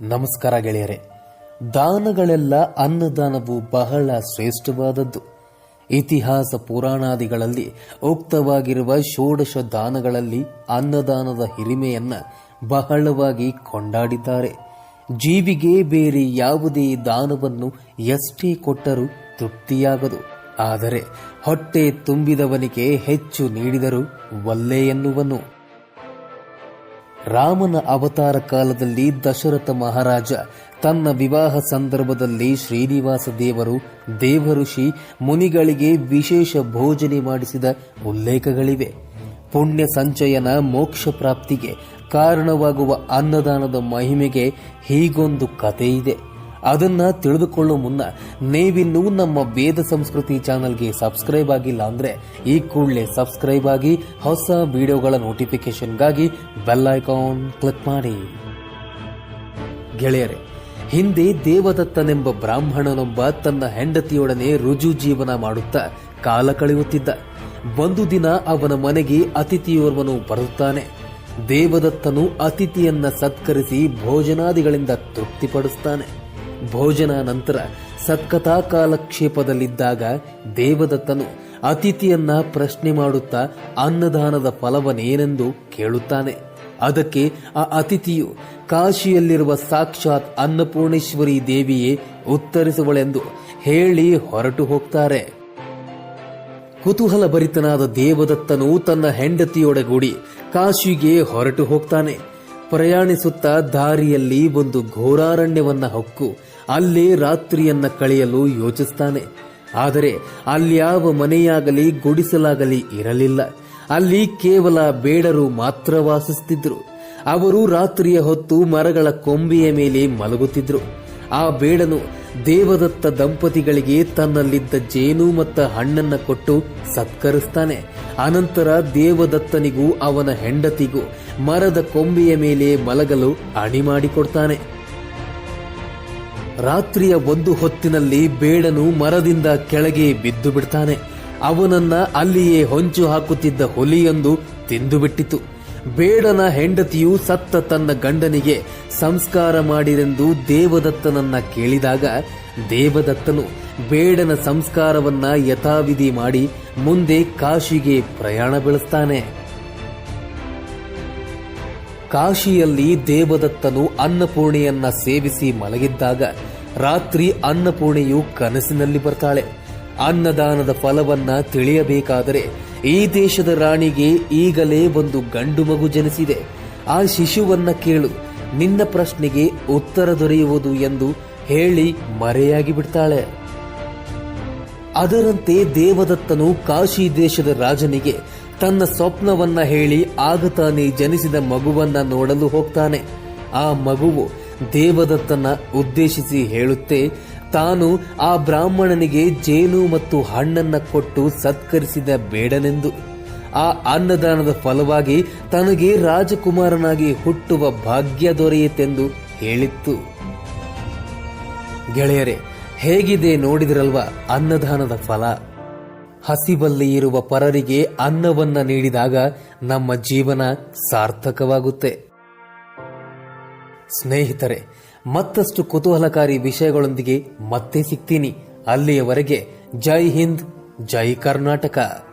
ನಮಸ್ಕಾರ ಗೆಳೆಯರೆ, ದಾನಗಳೆಲ್ಲ ಅನ್ನದಾನವು ಬಹಳ ಶ್ರೇಷ್ಠವಾದದ್ದು. ಇತಿಹಾಸ ಪುರಾಣಾದಿಗಳಲ್ಲಿ ಉಕ್ತವಾಗಿರುವ ಷೋಡಶ ದಾನಗಳಲ್ಲಿ ಅನ್ನದಾನದ ಹಿರಿಮೆಯನ್ನ ಬಹಳವಾಗಿ ಕೊಂಡಾಡಿದ್ದಾರೆ. ಜೀವಿಗೆ ಬೇರೆ ಯಾವುದೇ ದಾನವನ್ನು ಎಷ್ಟೇ ಕೊಟ್ಟರೂ ತೃಪ್ತಿಯಾಗದು. ಆದರೆ ಹೊಟ್ಟೆ ತುಂಬಿದವನಿಗೆ ಹೆಚ್ಚು ನೀಡಿದರೂ ಒಲ್ಲೆ ಎನ್ನುವನು. ರಾಮನ ಅವತಾರ ಕಾಲದಲ್ಲಿ ದಶರಥ ಮಹಾರಾಜ ತನ್ನ ವಿವಾಹ ಸಂದರ್ಭದಲ್ಲಿ ಶ್ರೀನಿವಾಸ ದೇವರು, ದೇವಋಷಿ ಮುನಿಗಳಿಗೆ ವಿಶೇಷ ಭೋಜನೆ ಮಾಡಿಸಿದ ಉಲ್ಲೇಖಗಳಿವೆ. ಪುಣ್ಯ ಸಂಚಯನ ಮೋಕ್ಷ ಪ್ರಾಪ್ತಿಗೆ ಕಾರಣವಾಗುವ ಅನ್ನದಾನದ ಮಹಿಮೆಗೆ ಹೀಗೊಂದು ಕಥೆ ಇದೆ ಅದನ್ನ ತಿಳಿದುಕೊಳ್ಳೋ ಮುನ್ನ ನೀವಿನ್ನೂ ನಮ್ಮ ವೇದ ಸಂಸ್ಕೃತಿ ಚಾನಲ್ಗೆ ಸಬ್ಸ್ಕ್ರೈಬ್ ಆಗಿಲ್ಲ ಅಂದ್ರೆ ಈ ಕೂಡಲೇ ಸಬ್ಸ್ಕ್ರೈಬ್ ಆಗಿ ಹೊಸ ವಿಡಿಯೋಗಳ ನೋಟಿಫಿಕೇಶನ್ಗಾಗಿ ಬೆಲ್ ಐಕಾನ್ ಕ್ಲಿಕ್ ಮಾಡಿ. ಗೆಳೆಯರೆ, ಹಿಂದೆ ದೇವದತ್ತನೆಂಬ ಬ್ರಾಹ್ಮಣನೊಬ್ಬ ತನ್ನ ಹೆಂಡತಿಯೊಡನೆ ರುಜು ಜೀವನ ಮಾಡುತ್ತಾ ಕಾಲ ಕಳೆಯುತ್ತಿದ್ದ. ಒಂದು ದಿನ ಅವನ ಮನೆಗೆ ಅತಿಥಿಯೋರ್ವನು ಬರುತ್ತಾನೆ. ದೇವದತ್ತನು ಅತಿಥಿಯನ್ನ ಸತ್ಕರಿಸಿ ಭೋಜನಾದಿಗಳಿಂದ ತೃಪ್ತಿಪಡಿಸ್ತಾನೆ. ಭೋಜನ ನಂತರ ಸತ್ಕಥಾ ಕಾಲಕ್ಷೇಪದಲ್ಲಿದ್ದಾಗ ದೇವದತ್ತನು ಅತಿಥಿಯನ್ನ ಪ್ರಶ್ನೆ ಮಾಡುತ್ತಾ ಅನ್ನದಾನದ ಫಲವನೇನೆಂದು ಕೇಳುತ್ತಾನೆ. ಅದಕ್ಕೆ ಆ ಅತಿಥಿಯು ಕಾಶಿಯಲ್ಲಿರುವ ಸಾಕ್ಷಾತ್ ಅನ್ನಪೂರ್ಣೇಶ್ವರಿ ದೇವಿಯೇ ಉತ್ತರಿಸುವಳೆಂದು ಹೇಳಿ ಹೊರಟು ಹೋಗ್ತಾರೆ. ಕುತೂಹಲ ಭರಿತನಾದ ದೇವದತ್ತನು ತನ್ನ ಹೆಂಡತಿಯೊಡಗೂಡಿ ಕಾಶಿಗೆ ಹೊರಟು ಹೋಗ್ತಾನೆ. ಪ್ರಯಾಣಿಸುತ್ತಾ ದಾರಿಯಲ್ಲಿ ಒಂದು ಘೋರಾರಣ್ಯವನ್ನ ಹೊಕ್ಕು, ಅಲ್ಲಿ ರಾತ್ರಿಯನ್ನ ಕಳೆಯಲು ಯೋಚಿಸ್ತಾನೆ. ಆದರೆ ಅಲ್ಯಾವ ಮನೆಯಾಗಲಿ ಗುಡಿಸಲಾಗಲಿ ಇರಲಿಲ್ಲ. ಅಲ್ಲಿ ಕೇವಲ ಬೇಡರು ಮಾತ್ರ ವಾಸಿಸುತ್ತಿದ್ರು ಅವರು ರಾತ್ರಿಯ ಹೊತ್ತು ಮರಗಳ ಕೊಂಬೆಯ ಮೇಲೆ ಮಲಗುತ್ತಿದ್ರು. ಆ ಬೇಡನು ದೇವದತ್ತ ದಂಪತಿಗಳಿಗೆ ತನ್ನಲ್ಲಿದ್ದ ಜೇನು ಮತ್ತು ಹಣ್ಣನ್ನ ಕೊಟ್ಟು ಸತ್ಕರಿಸ್ತಾನೆ. ಅನಂತರ ದೇವದತ್ತನಿಗೂ ಅವನ ಹೆಂಡತಿಗೂ ಮರದ ಕೊಂಬೆಯ ಮೇಲೆ ಮಲಗಲು ಅಣಿ ಮಾಡಿಕೊಡ್ತಾನೆ ರಾತ್ರಿಯ ಒಂದು ಹೊತ್ತಿನಲ್ಲಿ ಬೇಡನು ಮರದಿಂದ ಕೆಳಗೆ ಬಿದ್ದು ಬಿಡ್ತಾನೆ ಅವನನ್ನ ಅಲ್ಲಿಯೇ ಹೊಂಚು ಹಾಕುತ್ತಿದ್ದ ಹುಲಿಯೊಂದು ತಿಂದು ಬಿಟ್ಟಿತು ಬೇಡನ ಹೆಂಡತಿಯು ಸತ್ತ ತನ್ನ ಗಂಡನಿಗೆ ಸಂಸ್ಕಾರ ಮಾಡಿರೆಂದು ದೇವದತ್ತನನ್ನ ಕೇಳಿದಾಗ ದೇವದತ್ತನು ಬೇಡನ ಸಂಸ್ಕಾರವನ್ನ ಯಥಾವಿಧಿ ಮಾಡಿ ಮುಂದೆ ಕಾಶಿಗೆ ಪ್ರಯಾಣ ಬೆಳೆಸ್ತಾನೆ. ಕಾಶಿಯಲ್ಲಿ ದೇವದತ್ತನು ಅನ್ನಪೂರ್ಣೆಯನ್ನ ಸೇವಿಸಿ ಮಲಗಿದ್ದಾಗ ರಾತ್ರಿ ಅನ್ನಪೂರ್ಣೆಯು ಕನಸಿನಲ್ಲಿ ಬರ್ತಾಳೆ. ಅನ್ನದಾನದ ಫಲವನ್ನ ತಿಳಿಯಬೇಕಾದರೆ ಈ ದೇಶದ ರಾಣಿಗೆ ಈಗಲೇ ಒಂದು ಗಂಡು ಮಗು ಜನಿಸಿದೆ. ಆ ಶಿಶುವನ್ನ ಕೇಳು. ನಿನ್ನ ಪ್ರಶ್ನೆಗೆ ಉತ್ತರ ದೊರೆಯುವುದು ಎಂದು ಹೇಳಿ ಮರೆಯಾಗಿ ಬಿಡ್ತಾಳೆ. ಅದರಂತೆ ದೇವದತ್ತನು ಕಾಶಿ ದೇಶದ ರಾಜನಿಗೆ ತನ್ನ ಸ್ವಪ್ನವನ್ನ ಹೇಳಿ ಆಗ ತಾನೇ ಜನಿಸಿದ ಮಗುವನ್ನ ನೋಡಲು ಹೋಗ್ತಾನೆ. ಆ ಮಗುವು ದೇವದತ್ತನ ಉದ್ದೇಶಿಸಿ ಹೇಳುತ್ತೆ ತಾನು ಆ ಬ್ರಾಹ್ಮಣನಿಗೆ ಜೇನು ಮತ್ತು ಹಣ್ಣನ್ನ ಕೊಟ್ಟು ಸತ್ಕರಿಸಿದ ಬೇಡನೆಂದು. ಆ ಅನ್ನದಾನದ ಫಲವಾಗಿ ತನಗೆ ರಾಜಕುಮಾರನಾಗಿ ಹುಟ್ಟುವ ಭಾಗ್ಯ ದೊರೆಯಿತೆಂದು ಹೇಳಿತ್ತು. ಗೆಳೆಯರೆ, ಹೇಗಿದೆ ನೋಡಿದ್ರಲ್ವ ಅನ್ನದಾನದ ಫಲ? ಹಸಿಬಲ್ಲಿ ಇರುವ ಪರರಿಗೆ ಅನ್ನವನ್ನ ನೀಡಿದಾಗ ನಮ್ಮ ಜೀವನ ಸಾರ್ಥಕವಾಗುತ್ತೆ. ಸ್ನೇಹಿತರೆ ಮತ್ತಷ್ಟು ಕುತೂಹಲಕಾರಿ ವಿಷಯಗಳೊಂದಿಗೆ ಮತ್ತೆ ಸಿಗ್ತೀನಿ. ಅಲ್ಲಿಯವರೆಗೆ ಜೈ ಹಿಂದ್ ಜೈ ಕರ್ನಾಟಕ.